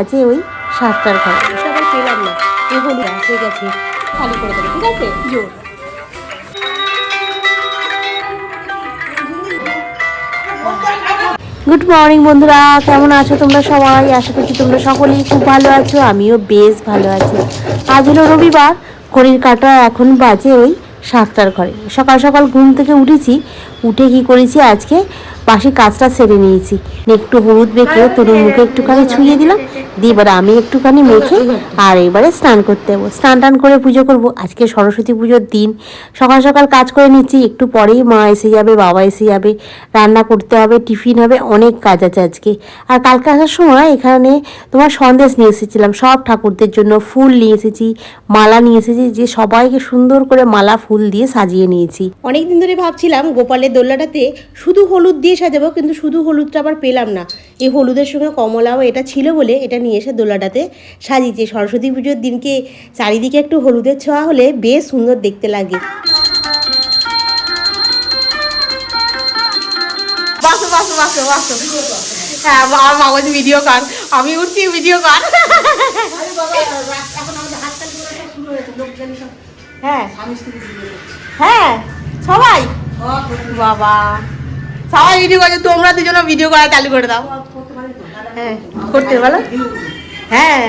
আছে ওই সাতটার ঘরে। সবাই পেলাম না। হলুদ আসে গেছে। খালি করে দেবে ঠিক আছে? জোর। গুড মর্নিং বন্ধুরা কেমন আছো তোমরা সবাই? আশা করছি তোমরা সকলেই খুব ভালো আছো আমিও বেশ ভালো আছি। আজ হলো রবিবার ঘড়ির কাটা এখন বাজে ওই সাতটার ঘরে। সকাল সকাল ঘুম থেকে উঠেছি উঠে কি করেছি আজকে? বাসি কাজটা সেরে নিয়েছি। একটু হলুদ মেখে তরুণ মুখে একটুখানি ছুঁয়ে দিলাম। দিয়ে এবার আমি একটুখানি মেখে আর এবারে স্নান করতে যাব স্নান টান করে পুজো করব। আজকে সরস্বতী পুজোর দিন। সকাল সকাল কাজ করে নিচ্ছি। একটু পরেই মা এসে যাবে, বাবা এসে যাবে। রান্না করতে হবে, টিফিন হবে, অনেক কাজ আছে আজকে। আর কালকে আসার সময় এখানে তোমার সন্দেশ নিয়ে এসেছিলাম। সব ঠাকুরদের জন্য ফুল নিয়ে এসেছি, মালা নিয়ে এসেছি, যে সবাইকে সুন্দর করে মালা ফুল দিয়ে সাজিয়ে নিয়েছি। অনেক দিন ধরে ভাবছিলাম গোপালের দোল্লাটাতে শুধু হলুদ দিয়ে সাজাবো কিন্তু শুধু হলুদটা আবার পেলাম না। এই হলুদের সঙ্গে কমলাও এটা ছিল বলে এটা নিয়ে এসে দোলাটাতে সাজিয়েছে। সরস্বতী পুজোর দিনকে চারিদিকে একটু হলুদের ছোঁয়া হলে বেশ সুন্দর দেখতে লাগে। বাসো বাসো বাসো বাসো। হ্যাঁ ভিডিও কর। আমি উঠছি ভিডিও কর। হ্যাঁ। হ্যাঁ সবাই। বাবা। সবাই ভিডিও করছে তোমরা দুজনে ভিডিও করা চালু করে দাও। হ্যাঁ করতে বলো। হ্যাঁ।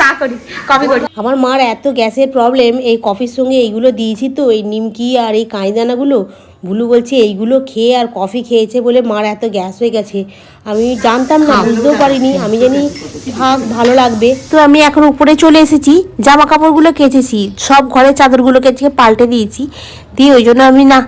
চা করি কফি করি। আমার মার এত গ্যাসের প্রবলেম এই কফির সঙ্গে এইগুলো দিয়েছি তো এই নিমকি আর এই কাঁইদানাগুলো। ভুলু বলছে এইগুলো খেয়ে আর কফি খেয়েছে বলে মার এত গ্যাস হয়ে গেছে। আমি জানতাম না বুঝতেও পারিনি। আমি জানি থাক ভালো লাগবে। তো আমি এখন উপরে চলে এসেছি জামা কাপড়গুলো কেচেছি সব ঘরের চাদরগুলো কেচে পাল্টে দিয়েছি। দিয়ে ওই জন্য আমি না,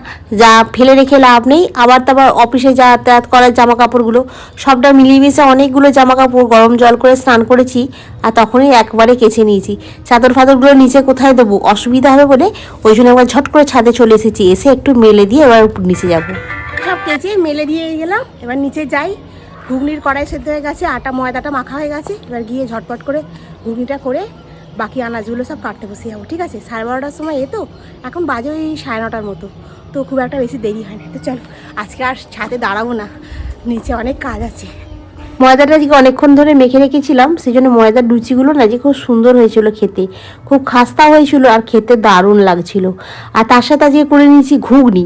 যা ফেলে রেখে লাভ নেই। আবার তারপর অফিসে যাতায়াত করার জামা কাপড়গুলো সবটা মিলিয়ে মিশে অনেকগুলো জামা কাপড় গরম জল করে স্নান করেছি আর তখনই একবারে কেচে নিয়েছি। চাদর ফাদরগুলো নিচে কোথায় দেবো? অসুবিধা হবে বলে ওই জন্য একবার ঝট করে ছাদে চলে এসেছি। এসে একটু মেলে দিয়ে এবার নিচে যাব। সব কেচে মেলে দিয়ে গেলাম। এবার নিচে যাই। ঘুগনির কড়াই সেদ্ধ হয়ে গেছে, আটা, ময়দাটা মাখা হয়ে গেছে। এবার গিয়ে ঝটপট করে ঘুগনিটা করে বাকি আনাজগুলো সব কাটতে বসে যাব, ঠিক আছে? সাড়ে বারোটার সময় এ তো, এখন বাজে ওই সাড়ে নটার মতো, তো খুব একটা বেশি দেরি হয় না তো চলো, আজকে আর ছাদে দাঁড়াবো না, নিচে অনেক কাজ আছে। ময়দাটা আজকে অনেকক্ষণ ধরে মেখে রেখেছিলাম সেই জন্য ময়দার লুচিগুলো না যে খুব সুন্দর হয়েছিল খেতে, খুব খাস্তা হয়েছিল আর খেতে দারুণ লাগছিল। আর তার সাথে আজকে করে নিয়েছি ঘুগনি,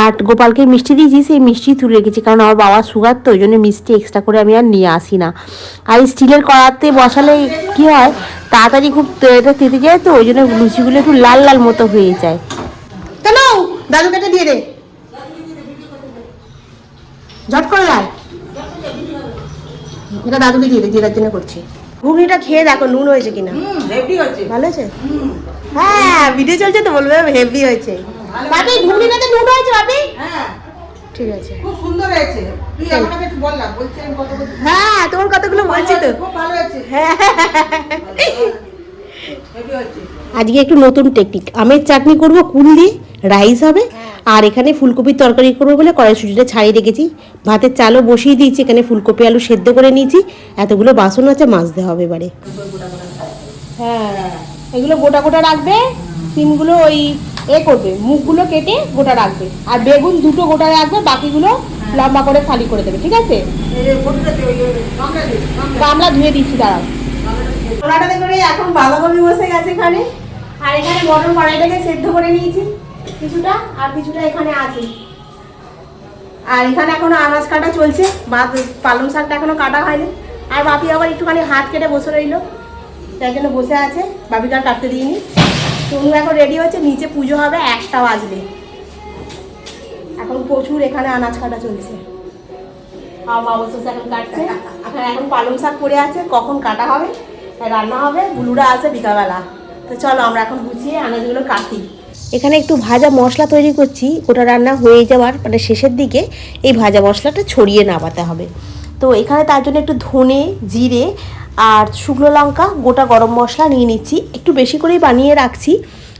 আর গোপালকে মিষ্টি দিয়েছি, সেই মিষ্টি তুলে রেখেছি, কারণ আমার বাবা সুগার তো, ওই জন্য মিষ্টি এক্সট্রা করে আমি আর নিয়ে আসি না। আর স্টিলের কড়াতে বসালে কি হয় তাড়াতাড়ি খুব এটা তেতে যায় তো ওই জন্য লুচিগুলো একটু লাল লাল মতো হয়ে যায়। কেন দাদু কেটে দিয়ে দে। ঝট করে দেয় এটা দাদুকে দিয়ে দে দিদার জন্য করছি। ঘুগনিটা খেয়ে দেখো নুন হয়েছে কিনা। ভালো হয়েছে? হ্যাঁ ভিডিও চলছে তো বলবে হেভি হয়েছে। বাপি ঘুগনিটাতে নুন হয়েছে বাপি? ঠিক আছে। খুব সুন্দর হয়েছে। তুই আমাকে একটু বল না বলছি আমি কত কত হ্যাঁ তোমার কতগুলো বলছি তো। হ্যাঁ। আজকে একটু নতুন টেকনিক আমের চাটনি করব কুল দিয়ে রাইস হবে। আর এখানে ফুলকপির তরকারি করব বলে কড়াইশুটিটা ছাড়িয়ে রেখেছি। ভাতের চালও বসিয়ে দিয়েছি এখানে ফুলকপি আলু সেদ্ধ করে নিয়েছি। এতগুলো বাসন আছে মাজতে হবে এবারে। হ্যাঁ। এগুলো গোটা গোটা রাখবে। সিমগুলো ওই এ করবে মুখগুলো কেটে গোটা রাখবে আর বেগুন দুটো গোটা রাখবে বাকিগুলো লম্বা করে খালি করে দেবে ঠিক আছে? আমরা ধুয়ে দিচ্ছি দাঁড়াও। করে এখন বাঁধাকপি বসে গেছে এখানে আর এখানে মটর কড়াইটাকে সেদ্ধ করে নিয়েছি কিছুটা আর কিছুটা এখানে আছে। আর এখানে এখনও আনাজ কাটা চলছে বা পালং শাকটা এখনও কাটা হয়নি। আর বাপি আবার একটুখানি হাত কেটে বসে রইল তাই জন্য বসে আছে বাপিকে আর কাটতে দিইনি। তনু এখন রেডি হচ্ছে নিচে পুজো হবে একটা বাজবে। এখন প্রচুর এখানে আনাজ কাটা চলছে। বাবা শেষে এখন কাটছে এখন পালং শাক পড়ে আছে কখন কাটা হবে রান্না হবে বুলুরা আছে বিকালবেলা। তো চলো আমরা এখন গুছিয়ে আনাজগুলো কাটি। এখানে একটু ভাজা মশলা তৈরি করছি ওটা রান্না হয়ে যাওয়ার মানে শেষের দিকে এই ভাজা মশলাটা ছড়িয়ে নামাতে হবে। তো এখানে তার জন্য একটু ধনে জিরে আর শুকনো লঙ্কা, গোটা গরম মশলা নিয়ে নিচ্ছি। একটু বেশি করেই বানিয়ে রাখছি,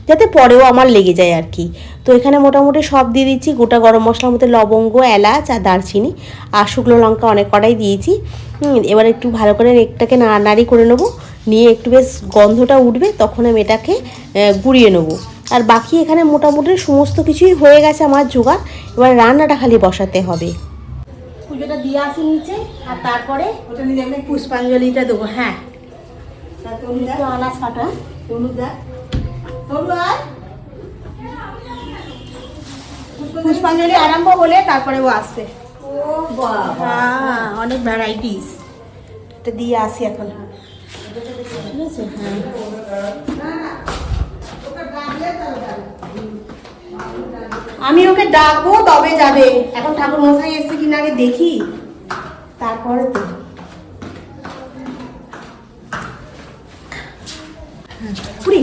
যাতে পরেও আমার লেগে যায় আর কি। তো এখানে মোটামুটি সব দিয়ে দিচ্ছি, গোটা গরম মশলার মধ্যে লবঙ্গ, এলাচ আর দারচিনি। আর শুকনো লঙ্কা অনেক কটাই দিয়েছি। এবার একটু ভালো করে এটাকে নাড়ানাড়ি করে নেব। নিয়ে একটু বেশ গন্ধটা উঠবে, তখন আমি এটাকে গুঁড়িয়ে নেব। আর বাকি এখানে মোটামুটি সমস্ত কিছুই হয়ে গেছে আমার জোগাড়। এবার রান্নাটা খালি বসাতে হবে। পুজোটা দিয়ে আসি নিচে আর তারপরে ওটা নিয়ে যাবে পুষ্পাঞ্জলিটা দেবো হ্যাঁ। তা তনু যা একটু আনাজ কাটা তনু যা তনু পুষ্পাঞ্জলি আরম্ভ হলে তারপরে ও আসবে। ও হ্যাঁ অনেক ভ্যারাইটিস এটা দিয়ে আসি এখন। ঠিক আছে হ্যাঁ ওকে ডাকলে তাহলে যাবে। আমি ওকে ডাকবো তবে যাবে? এখন ঠাকুর মশাই এসছে কিনা আগে দেখি। তারপরে তো। পুরি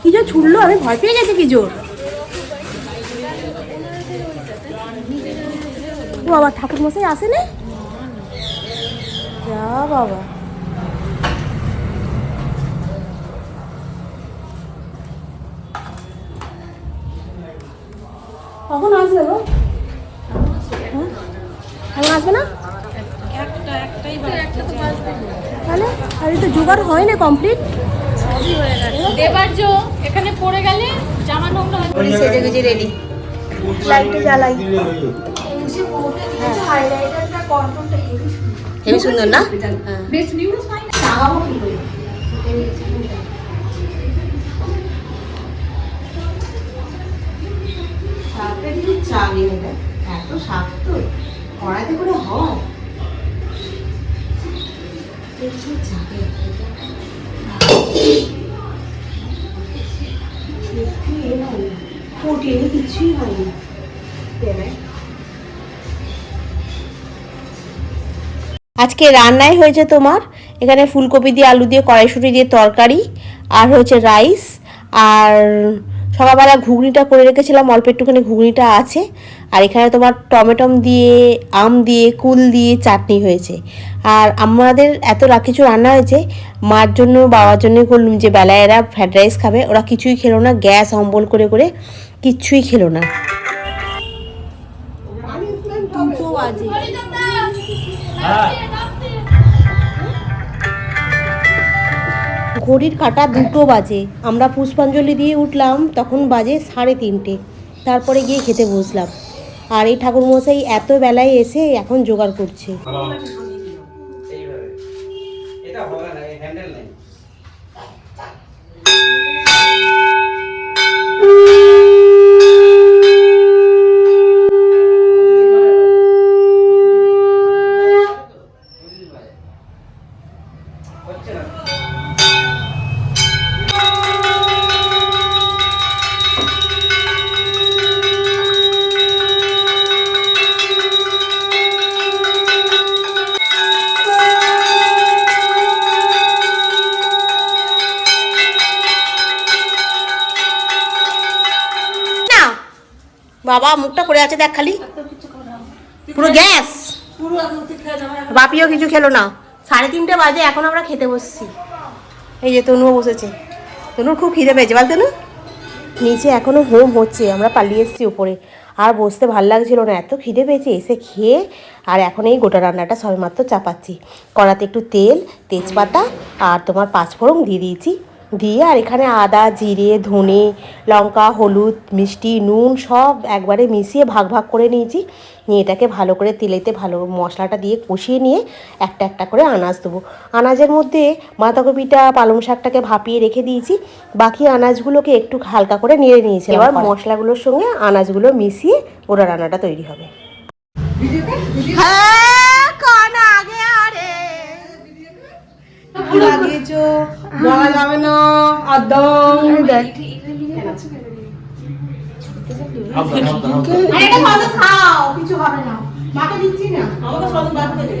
কি জোর ছুড়লো আমি ভয় পেয়ে গেছি কি জোর? ও বাবা ঠাকুর মশাই আসে না যা বাবা। কখন আসবে গো? হ্যাঁ? এখন আসবে না? তাহলে? আর তো জোগাড় হয় না কমপ্লিট দেবার্য এখানে পড়ে গেলে জামা নোংরা হয়ে সেজে গুজে রেডি লাইটে জ্বালাই। সুন্দর। না? হ্যাঁ। বেস্ট নিউজ পাই না শাকটা কিন্তু চাগে এটা এত তো করে হয়। আজকে রান্নাই হয়েছে তোমার। এখানে ফুলকপি দিয়ে আলু দিয়ে কড়াইশুটি দিয়ে তরকারি, আর হচ্ছে রাইস, আর সকালবেলা ঘুগনিটা করে রেখেছিলাম অল্প একটুখানি ঘুগনিটা আছে। আর এখানে তোমার টমেটম দিয়ে আম দিয়ে কুল দিয়ে চাটনি হয়েছে। আর আমাদের এত রা- কিছু রান্না হয়েছে মার জন্য বাবার জন্য করলাম যে বেলায় এরা ফ্রাইড রাইস খাবে। ওরা কিছুই খেলো না গ্যাস অম্বল করে করে কিচ্ছুই খেলো না। ঘড়ির কাটা দুটো বাজে। আমরা পুষ্পাঞ্জলি দিয়ে উঠলাম, তখন বাজে সাড়ে তিনটে। তারপরে গিয়ে খেতে বসলাম। আর এই ঠাকুরমশাই এত বেলায় এসে এখন জোগাড় করছে। বাবা মুখটা করে আছে দেখ খালি। পুরো গ্যাস। বাপিও কিছু খেলো না। সাড়ে তিনটে বাজে এখন আমরা খেতে বসছি। এই যে তনুও বসেছে। তনুর খুব খিদে পেয়েছে বল তনু। নিচে এখনও হোম হচ্ছে আমরা পালিয়ে এসেছি উপরে। আর বসতে ভালো লাগছিল না এত খিদে পেয়েছে এসে খেয়ে আর এখন এই গোটা রান্নাটা সবেমাত্র চাপাচ্ছি। কড়াতে একটু তেল তেজপাতা আর তোমার পাঁচফোড়ন দিয়ে দিয়েছি। দিয়ে আর এখানে আদা জিরে ধনে লঙ্কা হলুদ মিষ্টি নুন সব একবারে মিশিয়ে ভাগ ভাগ করে নিয়েছি। নিয়ে এটাকে ভালো করে তেলেতে ভালো মশলাটা দিয়ে কষিয়ে নিয়ে একটা একটা করে আনাজ দেবো। আনাজের মধ্যে বাঁধাকপিটা পালং শাকটাকে ভাপিয়ে রেখে দিয়েছি। বাকি আনাজগুলোকে একটু হালকা করে নেড়ে নিয়েছি এবার মশলাগুলোর সঙ্গে আনাজগুলো মিশিয়ে ওরা রান্নাটা তৈরি হবে। হ্যাঁ লাগিয়েছো? বলা যাবে না খাও কিছু হবে না। মাকে দিচ্ছি না। আমাকে সব বাড়তে দে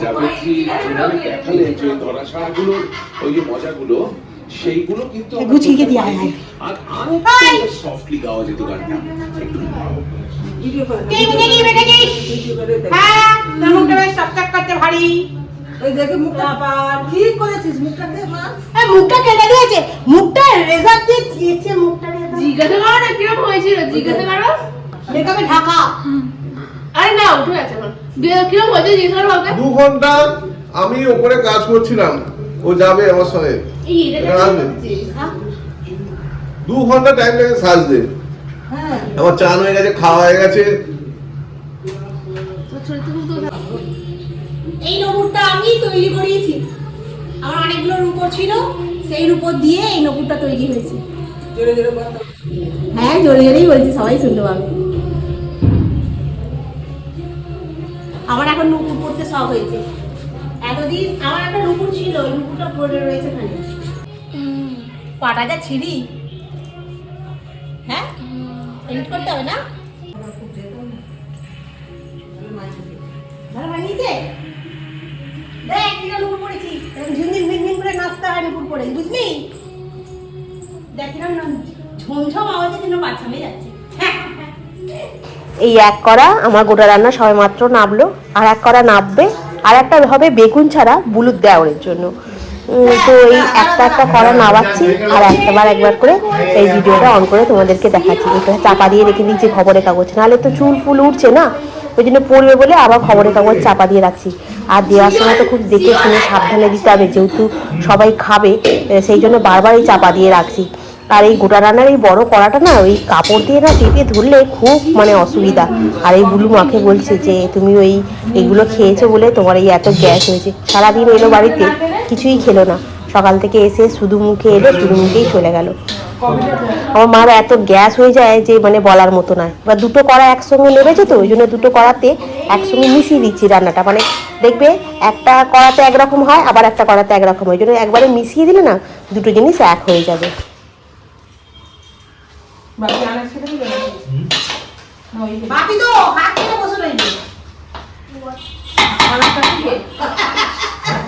যাবতীয় যেভাবে দেখালেন যে ধরাছাড়াগুলোর ওই যে মজাগুলো সেইগুলো কিন্তু গুছিয়ে দিয়ে পারি। আয়, আর আরেকটু সফটলি গাওয়া যেত গানটা একটু ভিডিও করে ভিডিও করে হ্যাঁ তোর মুখটা বেশ চকচক করতে ভারী। ওই দেখে মুখটা পার ঠিক করেছিস মুখটা মা। এই মুখটা কেটে দিয়েছে। মুখটা রেজার দিয়ে দিয়েছে মুখটা জিজ্ঞাসা করো না কীরকম হয়েছিল? জিজ্ঞাসা করো। মেকআপে ঢাকা। আরে না উঠে গেছে এখন দিয়ে- কীরকম হয়েছে জিজ্ঞাসা করো দু ঘণ্টা আমি ওপরে কাজ করছিলাম। ও যাবে আমার সঙ্গে। দু ঘণ্টা টাইম লাগে সাজতে আমার চান হয়ে গেছে খাওয়া হয়ে গেছে। এই নপুরটা আমি তৈরি করিয়েছি আমার অনেকগুলো রূপর ছিল সেই রূপর দিয়ে এই নপুরটা তৈরি হয়েছে। হ্যাঁ জোরে জোরেই বলছি সবাই শুনতে পাবে। আমার এখন নুপুর পড়তে শখ হয়েছে। এতদিন আমার একটা নুপুর ছিল ওই নুপুরটা পড়ে রয়েছে এখানে পাটা যা ছিঁড়ি? হ্যাঁ? এডিট করতে হবে না? ভালো বানিয়েছে দেখ কীরকম নুপুর পড়েছি। এরকম ঝিনঝিন ঝিনঝিন করে নাচতে হয় নুপুর পড়ে বুঝলি? দেখ ঝমঝম আওয়াজে যেন বাচ্চামে যাচ্ছে। এই এক করা আমার গোটা রান্না সবে মাত্র নাবলো আর এক করা নাববে। আর একটা হবে বেগুন ছাড়া বুলুদ দেওয়ারের জন্য। তো এই একটা একটা করা নাবাচ্ছি আর একটাবার একবার করে এই ভিডিওটা অন করে তোমাদেরকে দেখাচ্ছি। এটা চাপা দিয়ে রেখে দিচ্ছি খবরের কাগজ। নাহলে তো চুল ফুল উঠছে না ওই জন্য পড়বে বলে আবার খবরের কাগজ চাপা দিয়ে রাখছি। আর দেওয়ার সময় তো খুব দেখে শুনে সাবধানে দিতে হবে যেহেতু সবাই খাবে সেই জন্য বারবার এই চাপা দিয়ে রাখছি। আর এই গোটা রান্নার এই বড় কড়াটা না, ওই কাপড় দিয়ে না চেপে ধরলে খুব মানে অসুবিধা। আর এই বুলু মাকে বলছে যে, তুমি ওই এগুলো খেয়েছো বলে তোমার এই এত গ্যাস হয়েছে। সারাদিন এলো বাড়িতে, কিছুই খেলো না। সকাল থেকে এসে শুধু মুখে এলো, শুধু মুখেই চলে গেল। আমার মার এত গ্যাস হয়ে যায় যে মানে বলার মতো নয়। বা দুটো কড়া একসঙ্গে নেমেছে তো, ওই জন্য দুটো কড়াতে একসঙ্গে মিশিয়ে দিচ্ছি রান্নাটা। মানে দেখবে, একটা কড়াতে একরকম হয়, আবার একটা কড়াতে একরকম হয়। ওই জন্য একবারে মিশিয়ে দিলে না, দুটো জিনিস এক হয়ে যাবে। বাপি তো হাত থেকে বসে রইবে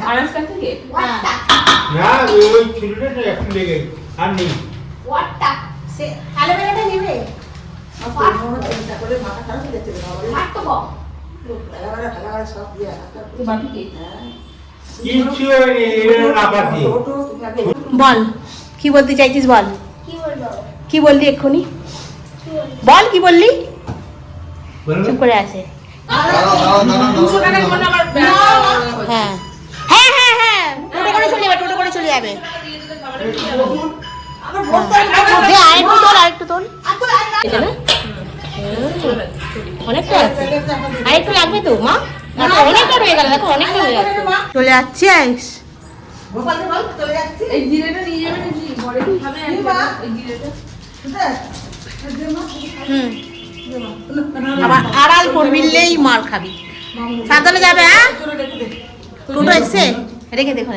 আনাজটা থেকে না ওই ছেলেটা তো এখন লেগে আর নেই সে অ্যালোভেরাটা নেবে কিচ্ছু হয়নি, এরা না পারছি বল কি বলতে চাইছিস বল কি বললি এক্ষুনি? বল কি বললি? চুপ করে আছে। হ্যাঁ। হ্যাঁ হ্যাঁ হ্যাঁ। টোটো করে চলে যাবে টোটো করে চলে যাবে। আরেকটু তোল আরেকটু তোল। এটা না? হুম, অনেকটা আরেকটু লাগবে তো মা? দেখো, অনেকটা হয়ে গেল দেখো অনেকটা হয়ে যাচ্ছে চলে যাচ্ছিস এই জিরেটা নিয়ে যাবে নাকি? ঘরে খাবে এই জিরেটা। হুম আবার আড়াল করবিলেই মার খাবি। সাবধানে যাবে হ্যাঁ? টোটো এসছে? রেখে দেখো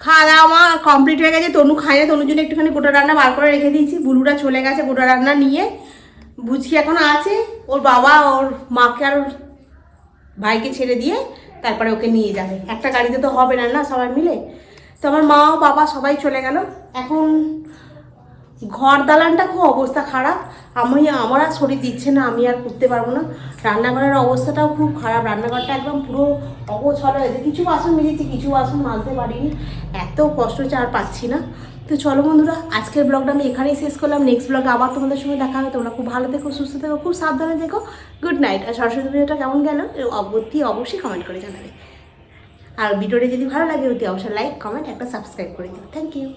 খাওয়া দাওয়া আমার কমপ্লিট হয়ে গেছে। তনু খায় না, তনুর জন্য একটুখানি গোটা রান্না বার করে রেখে দিয়েছি। বুলুরা চলে গেছে গোটা রান্না নিয়ে। বুঝকি এখন আছে। ওর বাবা, ওর মাকে আর ভাইকে ছেড়ে দিয়ে তারপরে ওকে নিয়ে যাবে। একটা গাড়িতে তো হবে না না, সবাই মিলে। তো আমার মা বাবা সবাই চলে গেল। এখন ঘর দালানটা খুব অবস্থা খারাপ। আমি, আমার আর শরীর দিচ্ছে না, আমি আর করতে পারব না। রান্নাঘরের অবস্থাটাও খুব খারাপ। রান্নাঘরটা একদম পুরো অগোছল। হয়েছে কিছু বাসন মেজেছি, কিছু বাসন মাজতে পারিনি। এত কষ্ট আর পাচ্ছি না। তো চলো বন্ধুরা, আজকের ব্লগটা আমি এখানেই শেষ করলাম। নেক্সট ব্লগে আবার তোমাদের সঙ্গে দেখা হবে। তোমরা খুব ভালো থেকো, সুস্থ থেকো, খুব সাবধানে থেকো। গুড নাইট আর সরস্বতী পুজোটা কেমন গেল? অবধি অবশ্যই কমেন্ট করে জানাবে। আর ভিডিওটা যদি ভালো লাগে, অতি অবশ্যই লাইক কমেন্ট একটা সাবস্ক্রাইব করে দিও। Thank you